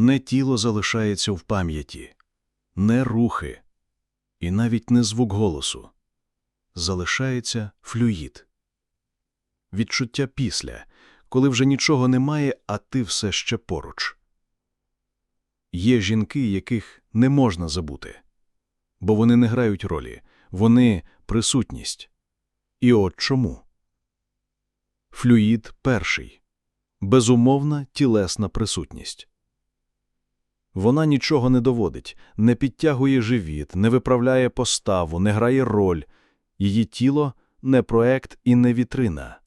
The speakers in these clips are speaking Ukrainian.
Не тіло залишається в пам'яті, не рухи, і навіть не звук голосу. Залишається флюїд. Відчуття після, коли вже нічого немає, а ти все ще поруч. Є жінки, яких не можна забути, бо вони не грають ролі, вони присутність. І от чому. Флюїд перший безумовна тілесна присутність. Вона нічого не доводить, не підтягує живіт, не виправляє поставу, не грає роль. Її тіло не проект і не вітрина.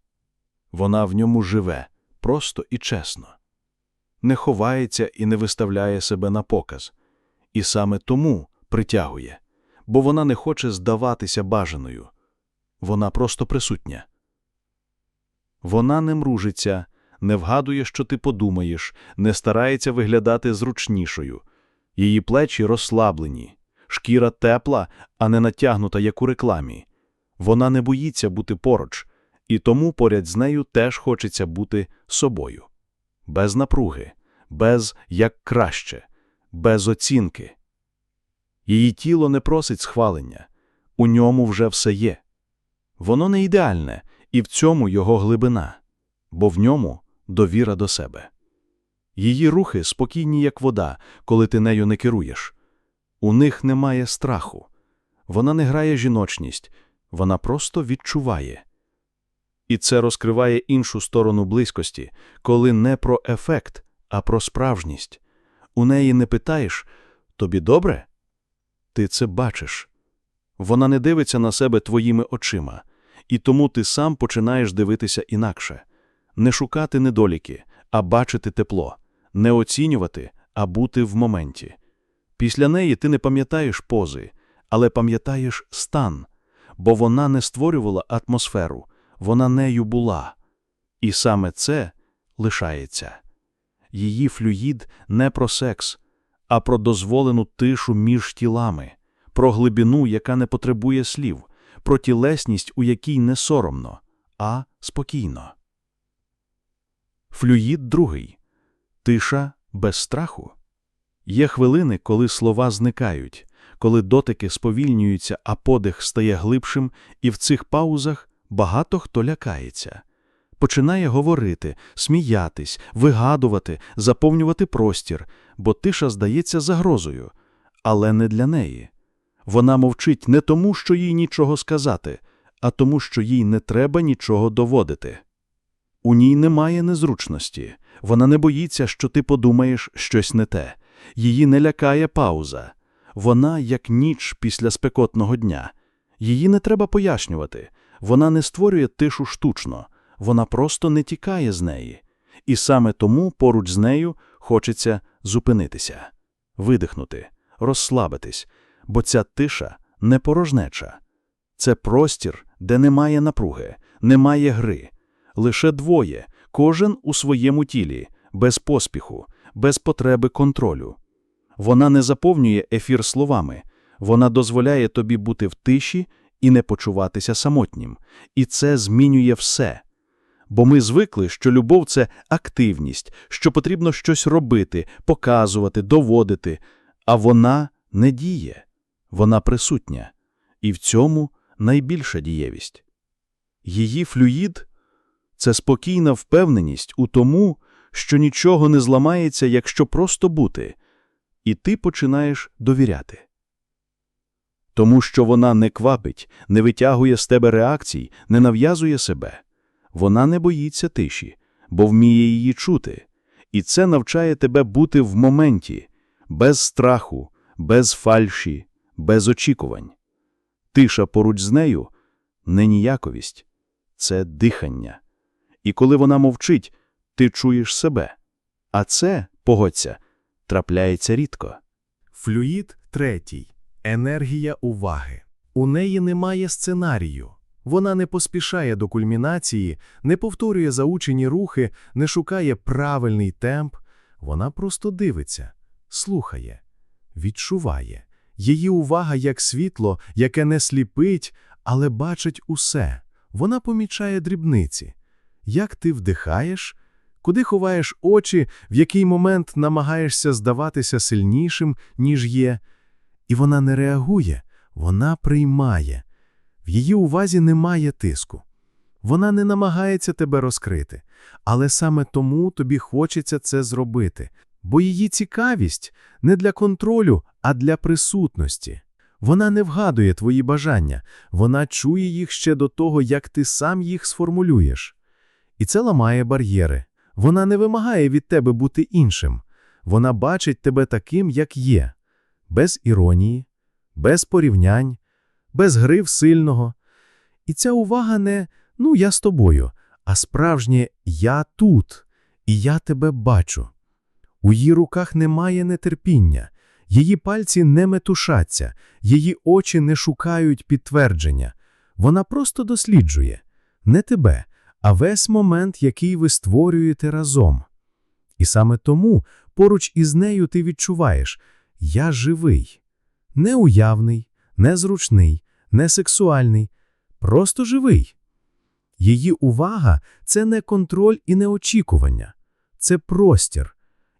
Вона в ньому живе, просто і чесно. Не ховається і не виставляє себе на показ. І саме тому притягує, бо вона не хоче здаватися бажаною. Вона просто присутня. Вона не мружиться, не вгадує, що ти подумаєш, не старається виглядати зручнішою. Її плечі розслаблені, шкіра тепла, а не натягнута, як у рекламі. Вона не боїться бути поруч, і тому поряд з нею теж хочеться бути собою. Без напруги, без як краще, без оцінки. Її тіло не просить схвалення, у ньому вже все є. Воно не ідеальне, і в цьому його глибина, бо в ньому довіра до себе. Її рухи спокійні, як вода, коли ти нею не керуєш. У них немає страху. Вона не грає жіночність, вона просто відчуває. І це розкриває іншу сторону близькості, коли не про ефект, а про справжність. У неї не питаєш тобі добре? Ти це бачиш. Вона не дивиться на себе твоїми очима, і тому ти сам починаєш дивитися інакше не шукати недоліки, а бачити тепло, не оцінювати, а бути в моменті. Після неї ти не пам'ятаєш пози, але пам'ятаєш стан, бо вона не створювала атмосферу, вона нею була. І саме це лишається. Її флюїд не про секс, а про дозволену тишу між тілами, про глибину, яка не потребує слів, про тілесність, у якій не соромно, а спокійно. Флюїд другий тиша без страху. Є хвилини, коли слова зникають, коли дотики сповільнюються, а подих стає глибшим, і в цих паузах багато хто лякається. Починає говорити, сміятись, вигадувати, заповнювати простір, бо тиша здається загрозою, але не для неї. Вона мовчить не тому, що їй нічого сказати, а тому, що їй не треба нічого доводити. У ній немає незручності, вона не боїться, що ти подумаєш щось не те, її не лякає пауза. Вона як ніч після спекотного дня. Її не треба пояснювати, вона не створює тишу штучно, вона просто не тікає з неї. І саме тому поруч з нею хочеться зупинитися, видихнути, розслабитись, бо ця тиша не порожнеча. Це простір, де немає напруги, немає гри лише двоє, кожен у своєму тілі, без поспіху, без потреби контролю. Вона не заповнює ефір словами, вона дозволяє тобі бути в тиші і не почуватися самотнім, і це змінює все. Бо ми звикли, що любов це активність, що потрібно щось робити, показувати, доводити, а вона не діє, вона присутня, і в цьому найбільша дієвість. Її флюїд це спокійна впевненість у тому, що нічого не зламається, якщо просто бути, і ти починаєш довіряти. Тому що вона не квапить, не витягує з тебе реакцій, не нав'язує себе. Вона не боїться тиші, бо вміє її чути, і це навчає тебе бути в моменті, без страху, без фальші, без очікувань. Тиша поруч з нею не ніяковість, це дихання. І коли вона мовчить, ти чуєш себе. А це, погодься, трапляється рідко. Флюїд третій енергія уваги. У неї немає сценарію. Вона не поспішає до кульмінації, не повторює заучені рухи, не шукає правильний темп. Вона просто дивиться, слухає, відчуває. Її увага як світло, яке не сліпить, але бачить усе. Вона помічає дрібниці як ти вдихаєш, куди ховаєш очі, в який момент намагаєшся здаватися сильнішим, ніж є. І вона не реагує, вона приймає. В її увазі немає тиску. Вона не намагається тебе розкрити, але саме тому тобі хочеться це зробити, бо її цікавість не для контролю, а для присутності. Вона не вгадує твої бажання, вона чує їх ще до того, як ти сам їх сформулюєш. І це ламає бар'єри. Вона не вимагає від тебе бути іншим. Вона бачить тебе таким, як є, без іронії, без порівнянь, без грив сильного. І ця увага не «ну, я з тобою», а справжнє «я тут, і я тебе бачу». У її руках немає нетерпіння, її пальці не метушаться, її очі не шукають підтвердження. Вона просто досліджує не тебе, а весь момент, який ви створюєте разом. І саме тому поруч із нею ти відчуваєш «я живий». Не уявний, не зручний, не сексуальний, просто живий. Її увага – це не контроль і не очікування, це простір.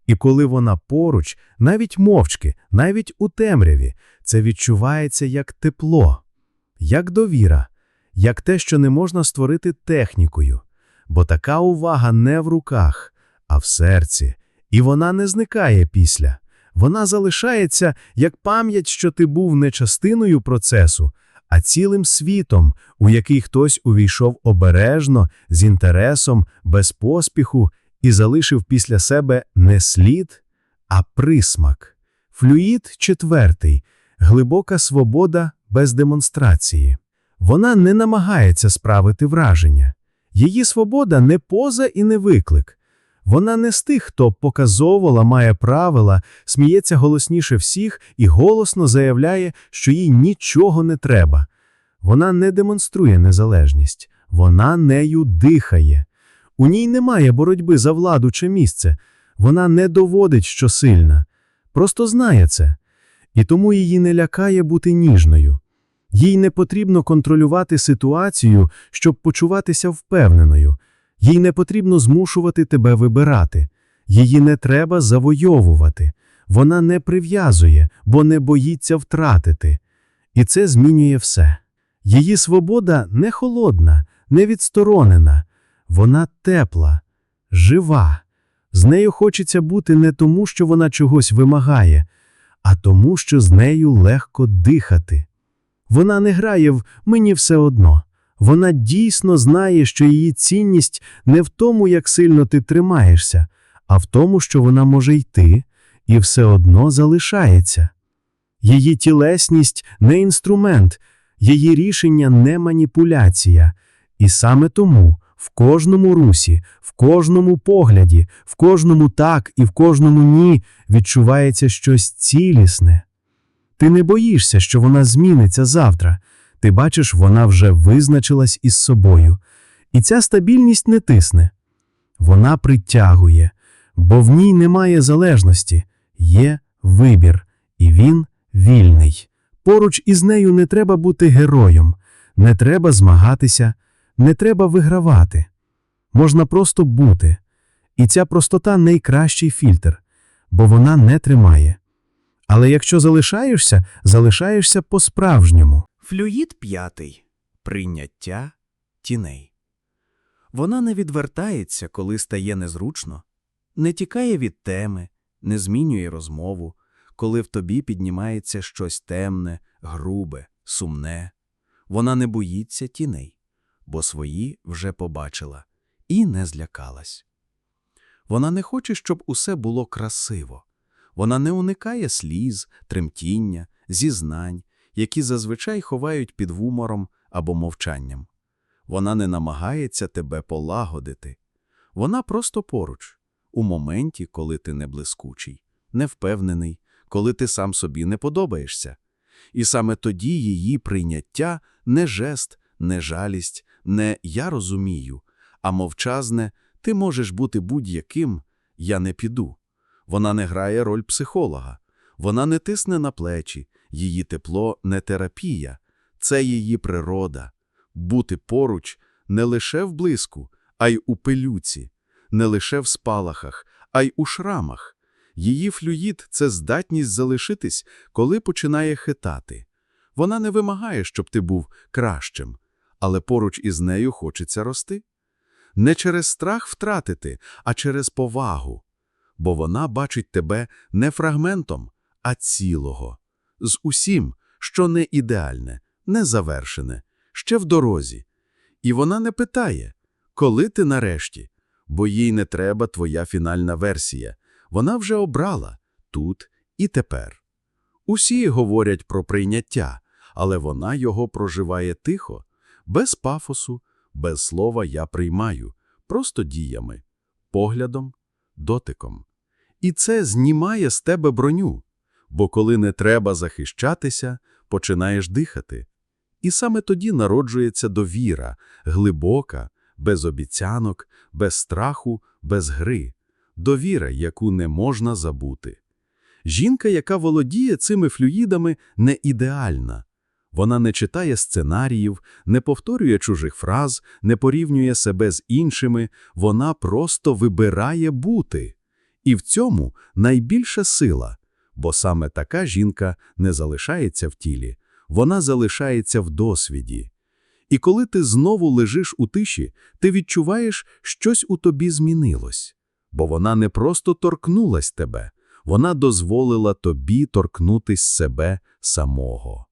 І коли вона поруч, навіть мовчки, навіть у темряві, це відчувається як тепло, як довіра, як те, що не можна створити технікою. Бо така увага не в руках, а в серці. І вона не зникає після. Вона залишається як пам'ять, що ти був не частиною процесу, а цілим світом, у який хтось увійшов обережно, з інтересом, без поспіху і залишив після себе не слід, а присмак. Флюїд четвертий – глибока свобода без демонстрації. Вона не намагається справити враження. Її свобода не поза і не виклик. Вона не з тих, хто показово ламає правила, сміється голосніше всіх і голосно заявляє, що їй нічого не треба. Вона не демонструє незалежність, вона нею дихає. У ній немає боротьби за владу чи місце. Вона не доводить, що сильна. Просто знає це. І тому її не лякає бути ніжною. Їй не потрібно контролювати ситуацію, щоб почуватися впевненою. Їй не потрібно змушувати тебе вибирати. Її не треба завойовувати. Вона не прив'язує, бо не боїться втратити. І це змінює все. Її свобода не холодна, не відсторонена. Вона тепла, жива. З нею хочеться бути не тому, що вона чогось вимагає, а тому, що з нею легко дихати. Вона не грає в «мені все одно». Вона дійсно знає, що її цінність не в тому, як сильно ти тримаєшся, а в тому, що вона може йти і все одно залишається. Її тілесність не інструмент, її рішення не маніпуляція. І саме тому в кожному русі, в кожному погляді, в кожному так і в кожному ні відчувається щось цілісне. Ти не боїшся, що вона зміниться завтра. Ти бачиш, вона вже визначилась із собою. І ця стабільність не тисне. Вона притягує, бо в ній немає залежності, є вибір, і він вільний. Поруч із нею не треба бути героєм, не треба змагатися, не треба вигравати. Можна просто бути. І ця простота найкращий фільтр, бо вона не тримає. Але якщо залишаєшся, залишаєшся по-справжньому. Флюїд п'ятий прийняття тіней. Вона не відвертається, коли стає незручно, не тікає від теми, не змінює розмову, коли в тобі піднімається щось темне, грубе, сумне. Вона не боїться тіней, бо свої вже побачила і не злякалась. Вона не хоче, щоб усе було красиво. Вона не уникає сліз, тремтіння, зізнань, які зазвичай ховають під гумором або мовчанням. Вона не намагається тебе полагодити. Вона просто поруч, у моменті, коли ти не блискучий, невпевнений, коли ти сам собі не подобаєшся. І саме тоді її прийняття не жест, не жалість, не я розумію, а мовчазне ти можеш бути будь-яким, я не піду. Вона не грає роль психолога, вона не тисне на плечі, її тепло не терапія, це її природа. Бути поруч не лише в блиску, а й у пилюці, не лише в спалахах, а й у шрамах. Її флюїд – це здатність залишитись, коли починає хитати. Вона не вимагає, щоб ти був кращим, але поруч із нею хочеться рости. Не через страх втратити, а через повагу. Бо вона бачить тебе не фрагментом, а цілого. З усім, що не ідеальне, не завершене, ще в дорозі. І вона не питає, коли ти нарешті, бо їй не треба твоя фінальна версія. Вона вже обрала тут і тепер. Усі говорять про прийняття, але вона його проживає тихо, без пафосу, без слова «я приймаю», просто діями, поглядом, дотиком. І це знімає з тебе броню, бо коли не треба захищатися, починаєш дихати. І саме тоді народжується довіра, глибока, без обіцянок, без страху, без гри, довіра, яку не можна забути. Жінка, яка володіє цими флюїдами, не ідеальна. Вона не читає сценаріїв, не повторює чужих фраз, не порівнює себе з іншими, вона просто вибирає бути. І в цьому найбільша сила, бо саме така жінка не залишається в тілі, вона залишається в досвіді. І коли ти знову лежиш у тиші, ти відчуваєш, щось у тобі змінилось. Бо вона не просто торкнулась тебе, вона дозволила тобі торкнутись себе самого.